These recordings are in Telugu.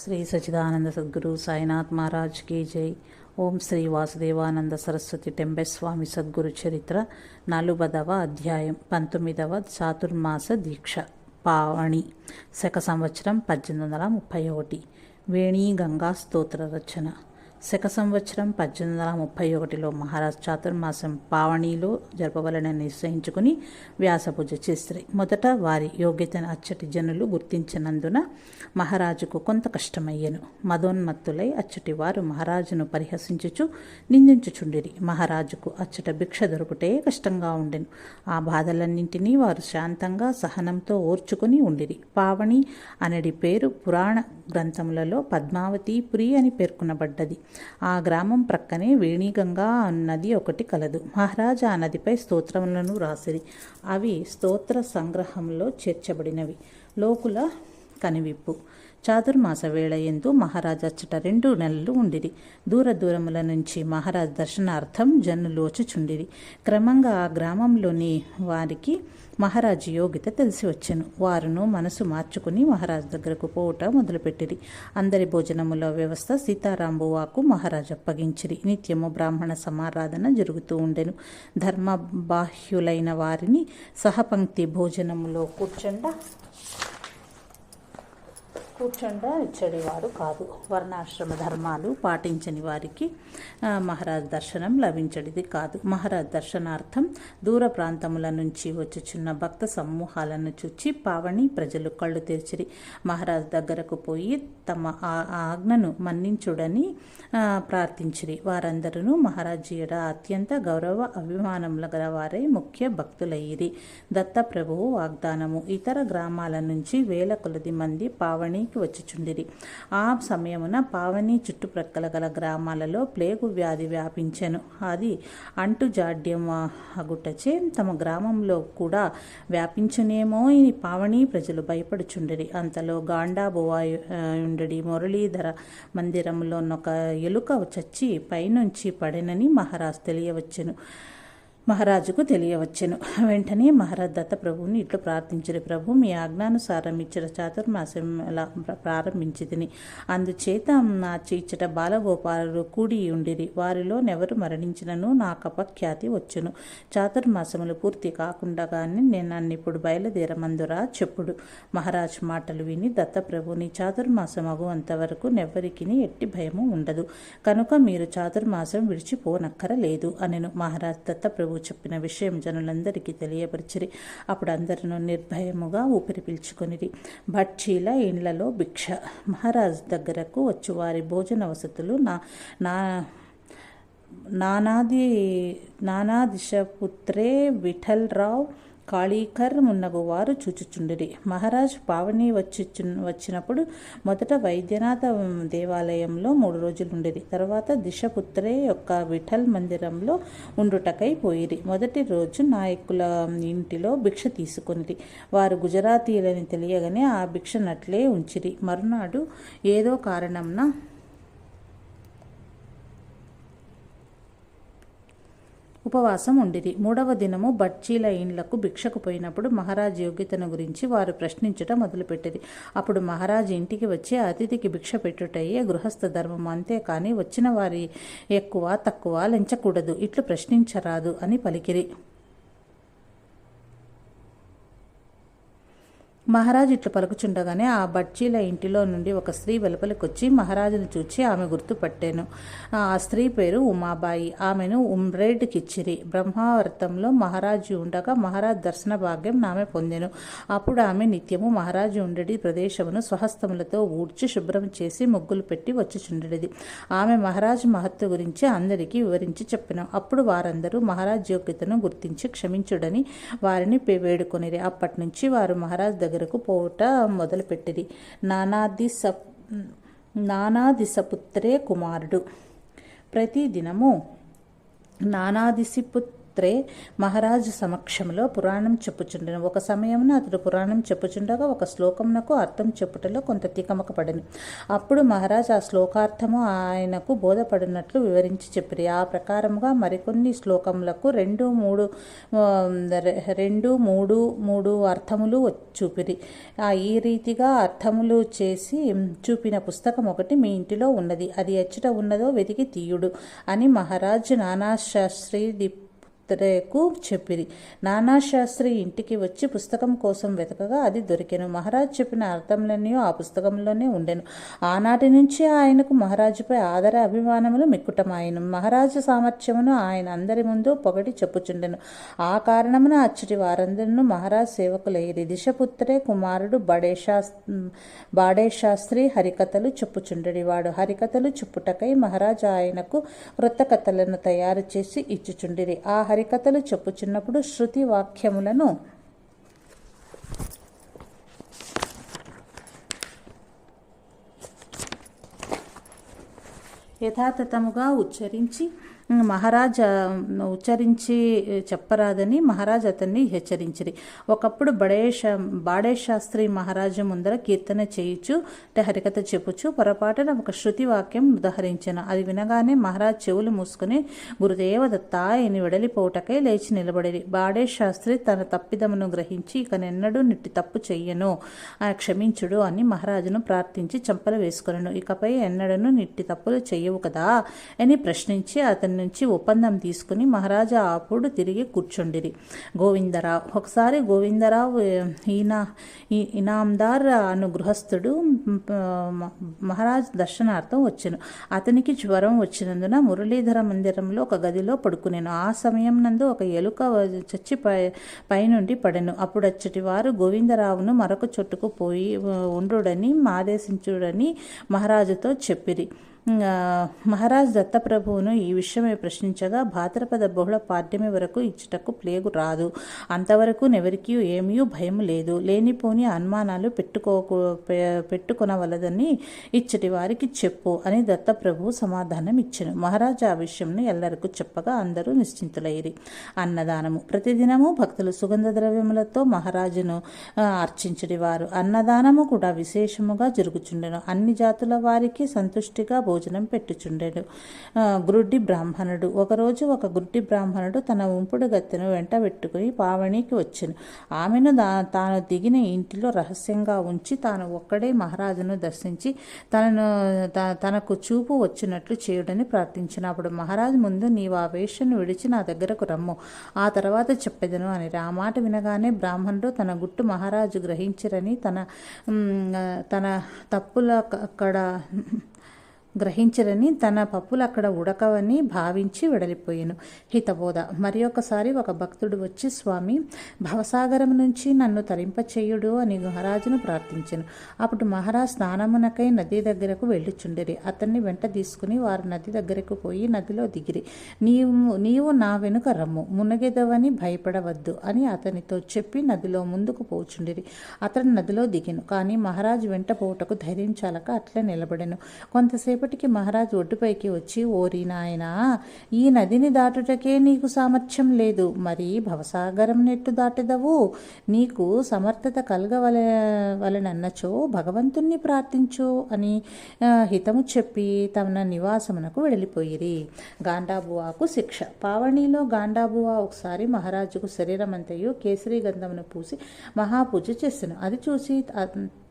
శ్రీ సచిదానంద సద్గురు సాయినాథ్ మహారాజ్ కీ జై. ఓం శ్రీ వాసుదేవానంద సరస్వతి టెంబెస్వామి సద్గురు చరిత్ర నలుబదవ అధ్యాయం పంతొమ్మిదవ చాతుర్మాస దీక్ష పావణి శక సంవత్సరం పద్దెనిమిది వందల ముప్పై ఒకటి. వేణీ గంగా స్తోత్ర రచన. శక సంవత్సరం పద్దెనిమిది వందల ముప్పై ఒకటిలో మహారాజ్ చాతుర్మాసం పావణిలో జరపవలనని నిశ్చయించుకుని వ్యాసపూజ చేస్తారు మొదట వారి యోగ్యతను అచ్చటి జనులు గుర్తించినందున మహారాజుకు కొంత కష్టమయ్యను. మదోన్మత్తులై అచ్చటి వారు మహారాజును పరిహసించుచు నిందించుచుండిరి. మహారాజుకు అచ్చట భిక్ష దొరుకుటే కష్టంగా ఉండెను. ఆ బాధలన్నింటినీ వారు శాంతంగా సహనంతో ఓర్చుకుని ఉండిరి. పావణి అనడి పేరు పురాణ గ్రంథములలో పద్మావతి పురి అని పేర్కొనబడ్డది. ఆ గ్రామం ప్రక్కనే వేణిగంగా అన్నది ఒకటి కలదు. మహారాజా ఆ నదిపై స్తోత్రములను రాసిరి. అవి స్తోత్ర సంగ్రహంలో చేర్చబడినవి. లోకుల కనివిప్పు. చాతుర్మాస వేళ ఎందు మహారాజా అచ్చట రెండు నెలలు ఉండిరి. దూర దూరముల నుంచి మహారాజ్ దర్శనార్థం జనులోచుచుండిరి క్రమంగా ఆ గ్రామంలోని వారికి మహారాజు యోగ్యత తెలిసి వచ్చెను. వారును మనసు మార్చుకుని మహారాజు దగ్గరకు పోవుట మొదలుపెట్టిరి. అందరి భోజనముల వ్యవస్థ సీతారాంబువాకు మహారాజు అప్పగించిరి. నిత్యము బ్రాహ్మణ సమారాధన జరుగుతూ ఉండెను. ధర్మ బాహ్యులైన వారిని సహపంక్తి భోజనములో కూర్చుండ కూర్చుండా ఇచ్చడివాడు కాదు. వర్ణాశ్రమ ధర్మాలు పాటించని వారికి మహారాజ్ దర్శనం లభించడిది కాదు. మహారాజ్ దర్శనార్థం దూర ప్రాంతముల నుంచి వచ్చుచున్న భక్త సమూహాలను చూచి పావని ప్రజలు కళ్ళు తెరిచిరి. మహారాజ్ దగ్గరకు పోయి తమ ఆ- ఆజ్ఞను మన్నించుడని ప్రార్థించిరి. వారందరూ మహారాజు ఎడ అత్యంత గౌరవ అభిమానముల గల వారే ముఖ్య భక్తులయ్యిరి. దత్త ప్రభువు వాగ్దానము ఇతర గ్రామాల నుంచి వేల కొలది మంది పావణికి వచ్చుచుండిరి. ఆ సమయమున పావని చుట్టుప్రక్కల గల గ్రామాలలో ప్లేగు వ్యాధి వ్యాపించెను. అది అంటుజాడ్యం అగుటచే తమ గ్రామంలో కూడా వ్యాపించునేమో ఈ పావని ప్రజలు భయపడుచుండిరి. అంతలో గాండాబువాయుండడి మురళీధర మందిరంలోనొక ఎలుక చచ్చి పైనుంచి పడెనని మహారాజ్ తెలియవచ్చెను. మహారాజుకు తెలియవచ్చెను. వెంటనే మహారాజ్ దత్త ప్రభువుని ఇట్లు ప్రార్థించరు. ప్రభు మీ ఆజ్ఞానుసారం ఇచ్చిన చాతుర్మాసం ఎలా ప్రారంభించి తిని అందుచేత నా చీచట బాలగోపాలు కూడి ఉండిరి. వారిలో నెవరు మరణించినను నాకు అపఖ్యాతి వచ్చును. చాతుర్మాసములు పూర్తి కాకుండా నేను నన్ను ఇప్పుడు బయలుదేరమందురా చెప్పుడు. మహారాజ్ మాటలు విని దత్తప్రభుని చాతుర్మాసం అగువంతవరకు నెవ్వరికి ఎట్టి భయము ఉండదు. కనుక మీరు చాతుర్మాసం విడిచిపోనక్కరలేదు అనెను. మహారాజ్ దత్తప్రభు చెప్పిన విషయం జనులందరికీ తెలియపరిచిరి. అప్పుడు అందరూ నిర్భయముగా ఊపిరి పీల్చుకొనిరి. భక్షీల ఇండ్లలో భిక్ష. మహారాజ్ దగ్గరకు వచ్చి వారి భోజన వసతులు నా నా నానాది నానాదిశపుత్రే విఠల్రావు కాళీకర్ మున్నగు వారు చూచుచుండిరి. మహారాజ్ పావని వచ్చి వచ్చినప్పుడు మొదట వైద్యనాథ దేవాలయంలో మూడు రోజులు ఉండేది తర్వాత దిశపుత్రే యొక్క విఠల్ మందిరంలో ఉండుటకై పోయిరి. మొదటి రోజు నాయకుల ఇంటిలో భిక్ష తీసుకునిది వారు గుజరాతీయులని తెలియగానే ఆ భిక్ష నట్లే ఉంచిరి. మరునాడు ఏదో కారణంన ఉపవాసం ఉండిరి. మూడవ దినము బట్చీల ఇండ్లకు భిక్షకు పోయినప్పుడు మహారాజ్ యోగ్యతను గురించి వారు ప్రశ్నించటం మొదలుపెట్టిరి. అప్పుడు మహారాజు ఇంటికి వచ్చి అతిథికి భిక్ష పెట్టుటయే గృహస్థ ధర్మం అంతే కానీ వచ్చిన వారి ఎక్కువ తక్కువ లెంచకూడదు. ఇట్లు ప్రశ్నించరాదు అని పలికిరి. మహారాజు ఇట్లు పలుకుచుండగానే ఆ బడ్జీల ఇంటిలో నుండి ఒక స్త్రీ వెలుపలికొచ్చి మహారాజును చూచి ఆమె గుర్తుపట్టాను. ఆ స్త్రీ పేరు ఉమాబాయి. ఆమెను ఉమ్రేడ్కిచ్చిరి బ్రహ్మావర్తంలో మహారాజు ఉండగా మహారాజ్ దర్శన భాగ్యం ఆమె పొందెను. అప్పుడు ఆమె నిత్యము మహారాజు ఉండడి ప్రదేశమును స్వహస్తములతో ఊడ్చి శుభ్రం చేసి ముగ్గులు పెట్టి వచ్చుచుండెడిది. ఆమె మహారాజు మహత్తు గురించి అందరికీ వివరించి చెప్పిన. అప్పుడు వారందరూ మహారాజ్ యోగ్యతను గుర్తించి క్షమించుడని వారిని వేడుకొనిరి. అప్పటి నుంచి వారు మహారాజ్ దగ్గరకు పోవుట మొదలుపెట్టిరి. నానాది సప్ నానాదిశపుత్రే కుమారుడు. ప్రతి దినము నానాదిశిపుత్రే పుత్రే మహారాజు సమక్షంలో పురాణం చెప్పుచుండెను. ఒక సమయమున అతడు పురాణం చెప్పుచుండగా ఒక శ్లోకమునకు అర్థం చెప్పుటలో కొంత తికమక పడెను. అప్పుడు మహారాజ్ ఆ శ్లోకార్థము ఆయనకు బోధపడినట్లు వివరించి చెప్పిరి. ఆ ప్రకారముగా మరికొన్ని శ్లోకములకు రెండు మూడు రె- రెండు మూడు మూడు అర్థములు చూపిరి. ఆ ఈ రీతిగా అర్థములు చేసి చూపిన పుస్తకం ఒకటి మీ ఇంటిలో ఉన్నది. అది ఎచ్చట ఉన్నదో వెతికి తీయుడు అని మహారాజ్ నానాశాస్త్రి పుత్రేకు చెప్పిరి. నానాశాస్త్రి ఇంటికి వచ్చి పుస్తకం కోసం వెతకగా అది దొరికెను. మహారాజ్ చెప్పిన అర్థంలన్నీ ఆ పుస్తకంలోనే ఉండెను. ఆనాటి నుంచి ఆయనకు మహారాజుపై ఆదర అభిమానములు మిక్కుటమాయను. మహారాజు సామర్థ్యమును ఆయన అందరి ముందు పొగటి చెప్పుచుండెను. ఆ కారణమున అచ్చటి వారందరినూ మహారాజ్ సేవకులయ్యి దిశపుత్రే కుమారుడు బడేశా బాడేశాస్త్రి హరికథలు చెప్పుచుండెడి. వాడు హరికథలు చెప్పుటకై మహారాజు ఆయనకు క్రొత్త కథలను తయారు చేసి ఇచ్చుచుండిరి. ఆ హరి హరికథలు చెప్పుచున్నప్పుడు శృతి వాక్యములను యథాతథముగా ఉచ్చరించి మహారాజా ఉచ్చరించి చెప్పరాదని మహారాజ్ అతన్ని హెచ్చరించిరి. ఒకప్పుడు బడేష బాడే శాస్త్రి మహారాజు ముందర కీర్తన చేయుచు అంటే హరికథ చెప్పుచు పొరపాటున ఒక శృతి వాక్యం ఉదహరించను. అది వినగానే మహారాజ్ చెవులు మూసుకుని గురుదేవ దత్త అని వెడలిపోవుటకై లేచి బాడే శాస్త్రి తన తప్పిదమును గ్రహించి ఇక నిన్నడూ నిట్టి తప్పు చెయ్యను. ఆ క్షమించుడు అని మహారాజును ప్రార్థించి చంపలు వేసుకొనను. ఇకపై ఎన్నడను నిట్టి తప్పులు చెయ్యవు కదా అని ప్రశ్నించి అతన్ని నుంచి ఒప్పందం తీసుకుని మహారాజా అప్పుడు తిరిగి కూర్చుండిరి. గోవిందరావు ఒకసారి గోవిందరావు ఈనా ఈయన ఈ- ఇనాందార్ అను గృహస్థుడు మహారాజ్ దర్శనార్థం వచ్చాను. అతనికి జ్వరం వచ్చినందున మురళీధర మందిరంలో ఒక గదిలో పడుకునేను. ఆ సమయం నందు ఒక ఎలుక చచ్చి పై పైనుండి పడెను. అప్పుడు అచ్చటి వారు గోవిందరావును మరొక చోటుకు పోయి ఉండుడని ఆదేశించుడని మహారాజుతో చెప్పిరి. మహారాజ్ దత్తప్రభువును ఈ విషయమై ప్రశ్నించగా భాద్రపద బహుళ పాడ్యమి వరకు ఇచ్చుటకు ప్లేగు రాదు. అంతవరకు నెవరికి ఏమీ భయం లేదు. లేనిపోని అనుమానాలు పెట్టుకో పె- పెట్టుకొనవలదని ఇచ్చటి వారికి చెప్పు అని దత్తప్రభు సమాధానం ఇచ్చను. మహారాజా ఆ విషయంను ఎల్లరకు చెప్పగా అందరూ నిశ్చింతులైరి. అన్నదానము. ప్రతిదినము భక్తులు సుగంధ ద్రవ్యములతో మహారాజును అర్చించడి వారు. అన్నదానము కూడా విశేషముగా జరుగుచుండెను. అన్ని జాతుల వారికి సంతుష్టిగా భోజనం పెట్టుచుండెను. ఆ, బ్రాహ్మణుడు. ఒకరోజు ఒక గుడ్డి బ్రాహ్మణుడు తన ఉంపుడు గత్తెను వెంట పెట్టుకుని పావణికి వచ్చెను. ఆమెను తాను దిగిన ఇంటిలో రహస్యంగా ఉంచి తాను ఒక్కడే మహారాజును దర్శించి తనను త- తనకు చూపు వచ్చినట్లు చేయుడని ప్రార్థించిన. అప్పుడు మహారాజు ముందు నీవు ఆ వేషను విడిచి నా దగ్గరకు రమ్ము. ఆ తర్వాత చెప్పెదను అని. ఆ మాట వినగానే బ్రాహ్మణుడు తన గుట్టు మహారాజు గ్రహించరని తన తన తప్పుల అక్కడ గ్రహించరని తన పప్పులు అక్కడ ఉడకవని భావించి వెడలిపోయాను. హితబోధ. మరి ఒకసారి ఒక భక్తుడు వచ్చి స్వామి భవసాగరం నుంచి నన్ను తరింపచేయుడు అని మహారాజును ప్రార్థించాను. అప్పుడు మహారాజ్ స్నానమునకై నది దగ్గరకు వెళ్ళుచుండిరి. అతన్ని వెంట తీసుకుని వారు నది దగ్గరకు పోయి నదిలో దిగిరి. నీవు నీవు నా వెనుక రమ్ము. మునగెదవని భయపడవద్దు అని అతనితో చెప్పి నదిలో ముందుకు పోచుండిరి. అతను నదిలో దిగాను. కానీ మహారాజు వెంట పోవుటకు ధైర్యం చాలక అట్లే నిలబడెను. కొద్దిసేపటికి మహారాజు ఒడ్డుపైకి వచ్చి ఓరి నాయనా ఈ నదిని దాటుటకే నీకు సామర్థ్యం లేదు. మరి భవసాగరం నెట్టు దాటెదవు. నీకు సమర్థత కలగవల వలనన్నచో భగవంతుణ్ణి ప్రార్థించు అని హితము చెప్పి తమ నివాసమునకు వెళ్ళిపోయిరి. గాండాబువాకు శిక్ష. పావణిలో గాండాబువా ఒకసారి మహారాజుకు శరీరమంతయు కేసరి గంధమును పూసి మహాపూజ చేస్తున్నాను అది చూసి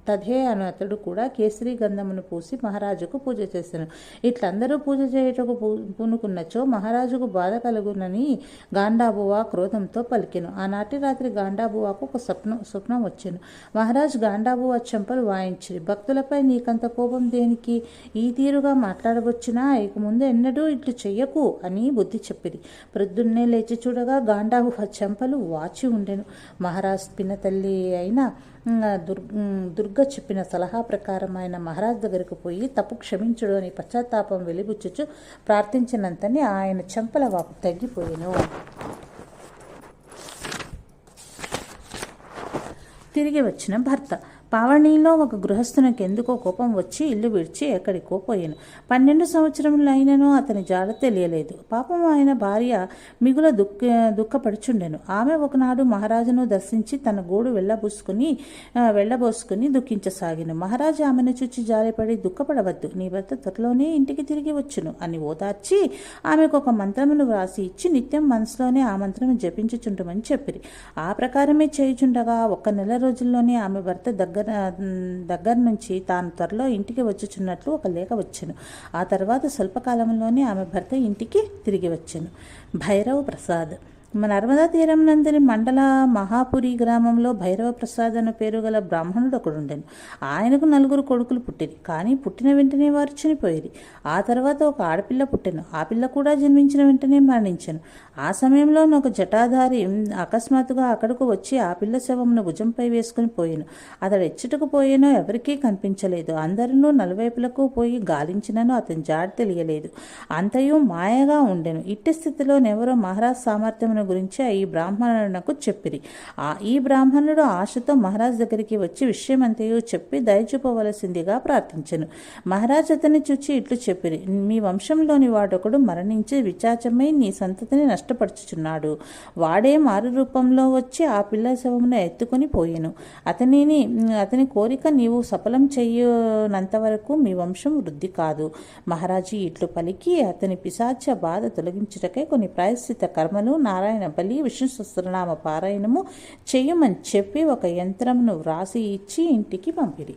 అ- తదే అను అతడు కూడా కేసరి గంధమును పూసి మహారాజుకు పూజ చేశాను. ఇట్లందరూ పూజ చేయుటకు పూ- పూనుకున్నచో మహారాజుకు బాధ కలుగునని గాండాబువా క్రోధంతో పలికెను. ఆనాటి రాత్రి గాండాబువాకు ఒక స్వప్నం స్వప్నం వచ్చాను. మహారాజ్ గాండాబువా చెంపలు వాయించిరి. భక్తులపై నీకంత కోపం దేనికి? ఈ తీరుగా మాట్లాడవచ్చునా? ఇక ముందు ఎన్నడూ ఇట్లు చెయ్యకు అని బుద్ధి చెప్పిరి. ప్రొద్దున్నే లేచి చూడగా గాండాబువా చెంపలు వాచి ఉండెను. మహారాజ్ పిన్న తల్లి అయిన దుర్ దుర్గ చెప్పిన సలహా ప్రకారం ఆయన మహారాజ్ దగ్గరకు పోయి తప్పు క్షమించుడు అని పశ్చాత్తాపం వెలిబుచ్చుచు ప్రార్థించినంతని ఆయన చెంపల వాపు తగ్గిపోయాను. తిరిగి వచ్చిన భర్త పావణిలో ఒక గృహస్థునికి ఎందుకో కోపం వచ్చి ఇల్లు విడిచి ఎక్కడికో పోయాను. పన్నెండు సంవత్సరములు అయినను అతని జాడ తెలియలేదు. పాపం ఆయన భార్య మిగుల దుఃఖ దుఃఖపడుచుండెను. ఆమె ఒకనాడు మహారాజును దర్శించి తన గూడు వెళ్ళబూసుకుని వెళ్ళబోసుకుని దుఃఖించసాగిన. మహారాజు ఆమెను చూచి జాలిపడి దుఃఖపడవద్దు నీ భర్త త్వరలోనే ఇంటికి తిరిగి వచ్చును అని ఓదార్చి ఆమెకు ఒక మంత్రమును వ్రాసి ఇచ్చి నిత్యం మనసులోనే ఆ మంత్రము జపించుచుండమని చెప్పిరి. ఆ ప్రకారమే చేయుచుండగా ఒక నెల రోజుల్లోనే ఆమె భర్త దగ్గర దగ్గర నుంచి తాను త్వరలో ఇంటికి వచ్చుచున్నట్లు ఒక లేఖ వచ్చెను. ఆ తర్వాత స్వల్పకాలంలోనే ఆమె భర్త ఇంటికి తిరిగి వచ్చెను. భైరవ్ ప్రసాద్ నర్మదా తీరం నందని మండల మహాపురి గ్రామంలో భైరవ ప్రసాద్ అనే పేరు గల బ్రాహ్మణుడు ఒకడుండెను. ఆయనకు నలుగురు కొడుకులు పుట్టిరి. కానీ పుట్టిన వెంటనే వారు చనిపోయిరి. ఆ తర్వాత ఒక ఆడపిల్ల పుట్టెను. ఆ పిల్ల కూడా జన్మించిన వెంటనే మరణించాను. ఆ సమయంలో ఒక జటాధారి అకస్మాత్తుగా అక్కడకు వచ్చి ఆ పిల్ల శవంను భుజంపై వేసుకుని పోయాను. అతడు ఎచ్చుటకు పోయేనో ఎవరికీ కనిపించలేదు. అందరినూ నలువైపులకు పోయి గాలించినను అతని జాడ తెలియలేదు. అంతయు మాయగా ఉండెను. ఇట్టి స్థితిలో నెవరో మహారాజ్ బ్రాహ్మణుని గురించి ఈ బ్రాహ్మణునకు చెప్పిరి. ఆ ఈ బ్రాహ్మణుడు ఆశతో మహారాజ్ దగ్గరికి వచ్చి విషయమంతయు చెప్పి దయచూపవలసిందిగా ప్రార్థించను. మహారాజ్ అతన్ని చూచి ఇట్లు చెప్పిరి. మీ వంశంలోని వాడొకడు మరణించి విచాచమై నీ సంతతిని నష్టపరుచుచున్నాడు. వాడే మారు రూపంలో వచ్చి ఆ పిల్ల శవమును ఎత్తుకొని పోయెను. అతనిని అతని కోరిక నీవు సఫలం చేయనంత వరకు మీ వంశం వృద్ధి కాదు. మహారాజు ఇట్లు పలికి అతని పిశాచ బాధ తొలగించుటకై కొన్ని ప్రాయశ్చిత కర్మలు నారాయణ బలి విష్ణు సహస్రనామ పారాయణము చేయమని చెప్పి ఒక యంత్రమును వ్రాసి ఇచ్చి ఇంటికి పంపిరి.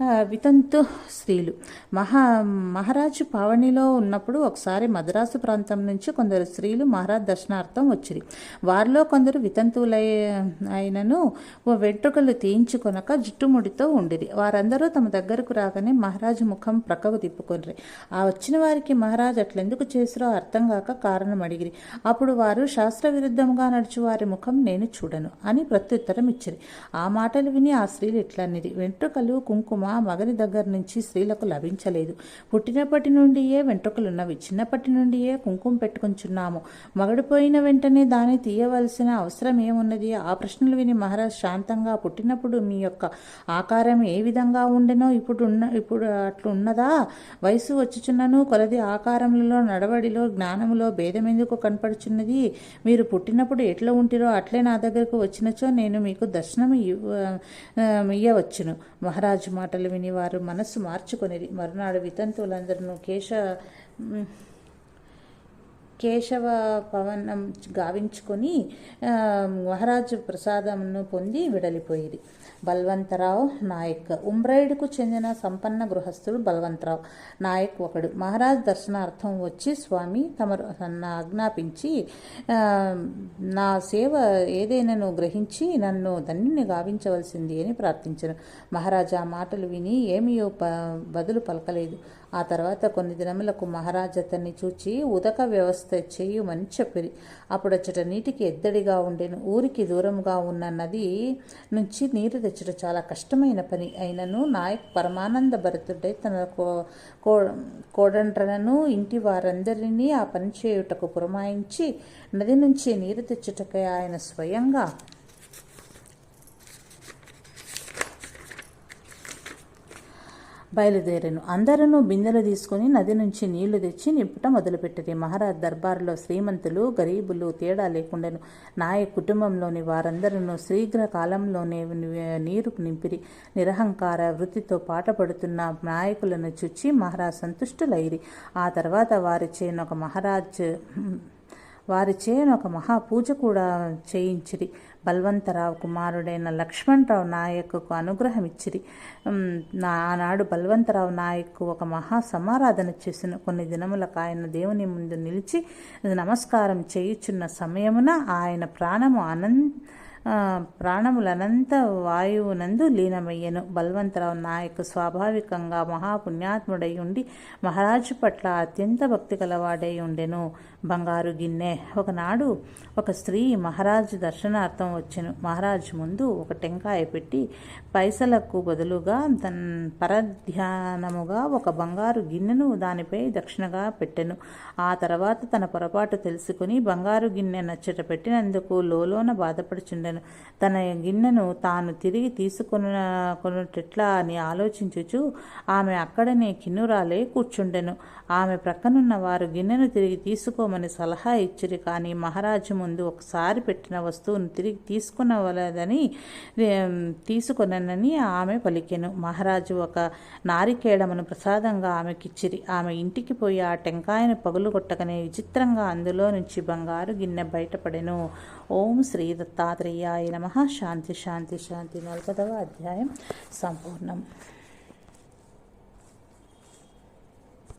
వితంతు స్త్రీలు. మహా మహారాజు పావణిలో ఉన్నప్పుడు ఒకసారి మద్రాసు ప్రాంతం నుంచి కొందరు స్త్రీలు మహారాజ్ దర్శనార్థం వచ్చిరి. వారిలో కొందరు వితంతువులై అయినను ఓ వెంట్రుకలు తీయించుకొనక జుట్టుముడితో ఉండిరి. వారందరూ తమ దగ్గరకు రాగానే మహారాజు ముఖం ప్రక్కకు తిప్పుకొనిరి. ఆ వచ్చిన వారికి మహారాజు అట్లెందుకు చేసిరో అర్థం కాక కారణం అడిగిరి. అప్పుడు వారు శాస్త్ర విరుద్ధంగా నడుచు వారి ముఖం నేను చూడను అని ప్రత్యుత్తరం ఇచ్చిరి ఆ మాటలు విని ఆ స్త్రీలు ఇట్లనిది వెంట్రుకలు కుంకుమ మగని దగ్గర నుంచి స్త్రీలకు లభించలేదు. పుట్టినప్పటి నుండియే వెంట్రుకలున్నవి. చిన్నప్పటి నుండియే కుంకుమ పెట్టుకుంటున్నాము మగడిపోయిన వెంటనే దాన్ని తీయవలసిన అవసరం ఏమున్నది? ఆ ప్రశ్నలు విని మహారాజ్ శాంతంగా పుట్టినప్పుడు మీ యొక్క ఆకారం ఏ విధంగా ఉండెనో ఇప్పుడు ఉన్న ఇప్పుడు అట్లున్నదా? వయసు వచ్చుచున్నను కొలది ఆకారములలో నడవడిలో జ్ఞానములో భేదం ఎందుకు కనపడుచున్నది? మీరు పుట్టినప్పుడు ఎట్లా ఉంటిరో అట్లే నా దగ్గరకు వచ్చినచో నేను మీకు దర్శనం ఇవ్వ- ఆ, ఇయ్యవచ్చును. మహారాజు మాటలు విని వారు మనస్సు మార్చుకొనిరి. మరునాడు వితంతువులందరూ కేశ కేశవ పవనం గావించుకొని మహారాజు ప్రసాదంను పొంది విడలిపోయేది బల్వంతరావు నాయక్. ఉమ్రైడ్కు చెందిన సంపన్న గృహస్థుడు బల్వంతరావు నాయక్ ఒకడు. మహారాజ్ దర్శనార్థం వచ్చి స్వామి తమరు నన్ను ఆజ్ఞాపించి నా సేవ ఏదైనాను గ్రహించి నన్ను ధన్యుని గావించవలసింది అని ప్రార్థించను. మహారాజా ఆ మాటలు విని ఏమీ ప బదులు పలకలేదు. ఆ తర్వాత కొన్ని దినములకు మహారాజ్ అతన్ని చూచి ఉదక వ్యవస్థ చేయుమని చెప్పిరి. అప్పుడచ్చట నీటికి ఎద్దడిగా ఉండేను. ఊరికి దూరంగా ఉన్న నది నుంచి నీరు తెచ్చడం చాలా కష్టమైన పని. అయినను నాయక్ పరమానంద భరతుడై తన కో- కో- కోడండ్రలను ఇంటి వారందరినీ ఆ పని చేయుటకు పురమాయించి నది నుంచి నీరు తెచ్చుటకై ఆయన స్వయంగా బయలుదేరాను. అందరూ బిందెలు తీసుకుని నది నుంచి నీళ్ళు తెచ్చి నింపుట మొదలుపెట్టిరి. మహారాజ్ దర్బారులో శ్రీమంతులు గరీబులు తేడా లేకుండాను. నాయక్ కుటుంబంలోని వారందరూ శీఘ్ర కాలంలోనే నీరు నింపిరి. నిరహంకార వృత్తితో పాట పడుతున్న నాయకులను చూచి మహారాజ్ సంతుష్టులైరి. ఆ తర్వాత వారి చేయను ఒక మహారాజ్ వారి చేయని ఒక మహాపూజ కూడా చేయించిరి. బల్వంతరావు కుమారుడైన లక్ష్మణరావు నాయక్కు అనుగ్రహం ఇచ్చిరి. నా ఆనాడు బల్వంతరావు నాయక్కు ఒక మహా సమారాధన చేసిన కొన్ని దినములకు ఆయన దేవుని ముందు నిలిచి నమస్కారం చేయుచున్న సమయమున ఆయన ప్రాణము అనంత ప్రాణములనంత వాయువునందు లీనమయ్యను. బల్వంతరావు నాయక్ స్వాభావికంగా మహాపుణ్యాత్ముడై ఉండి మహారాజు పట్ల అత్యంత భక్తి కలవాడై ఉండెను. బంగారు గిన్నె. ఒకనాడు ఒక స్త్రీ మహారాజు దర్శనార్థం వచ్చెను. మహారాజు ముందు ఒక టెంకాయ పెట్టి పైసలకు బదులుగా తన పరధ్యానముగా ఒక బంగారు గిన్నెను దానిపై దక్షిణగా పెట్టెను. ఆ తర్వాత తన పొరపాటు తెలుసుకుని బంగారు గిన్నె నచ్చట పెట్టినందుకు లోలోన బాధపడుచుండెను. తన గిన్నెను తాను తిరిగి తీసుకొన అని ఆలోచించుచు ఆమె అక్కడనే కిన్నురాలే కూర్చుండెను. ఆమె ప్రక్కనున్న వారు గిన్నెను తిరిగి తీసుకో తీసుకోమని సలహా ఇచ్చిరి కానీ మహారాజు ముందు ఒకసారి పెట్టిన వస్తువును తిరిగి తీసుకునవలదని తీసుకొనని ఆమె పలికెను. మహారాజు ఒక నారికేళమును ప్రసాదంగా ఆమెకిచ్చిరి. ఆమె ఇంటికి పోయి ఆ టెంకాయను పగులు కొట్టకనే విచిత్రంగా అందులో నుంచి బంగారు గిన్నె బయటపడెను. ఓం శ్రీ దత్తాత్రేయాయ నమ. శాంతి శాంతి శాంతి. నలభదవ అధ్యాయం. సంపూర్ణం.